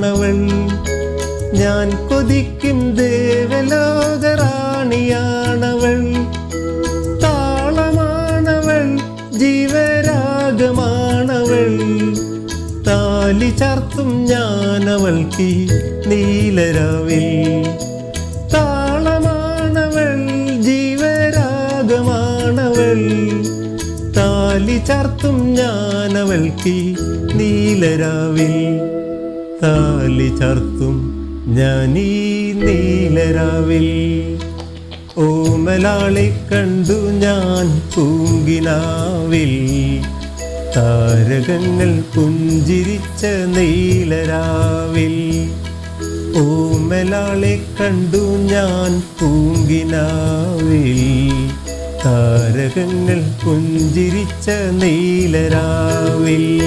റാണിയാണവൾ ഞാൻ കൊതിക്കും ദേവലോകറാണിയാണവൾ. താളമാണവൾ ജീവരാഗമാണവൾ. താലി ചാർത്തും ഞാനവൾക്ക് നീലരാവിൽ. താളമാണവൾ ജീവരാഗമാണവൾ. താലി ചാർത്തും ഞാനവൾക്ക് നീലരാവിൽ. താലി ചർത്തും ഞാൻ ഈ നീലരാവിൽ. ഓമലാളെ കണ്ടു ഞാൻ പൂങ്കിനാവിൽ. താരകങ്ങൾ പുഞ്ചിരിച്ച നീലരാവിൽ. ഓമലാളെ കണ്ടു ഞാൻ പൂങ്കിനാവിൽ. താരകങ്ങൾ പുഞ്ചിരിച്ച നീലരാവിൽ.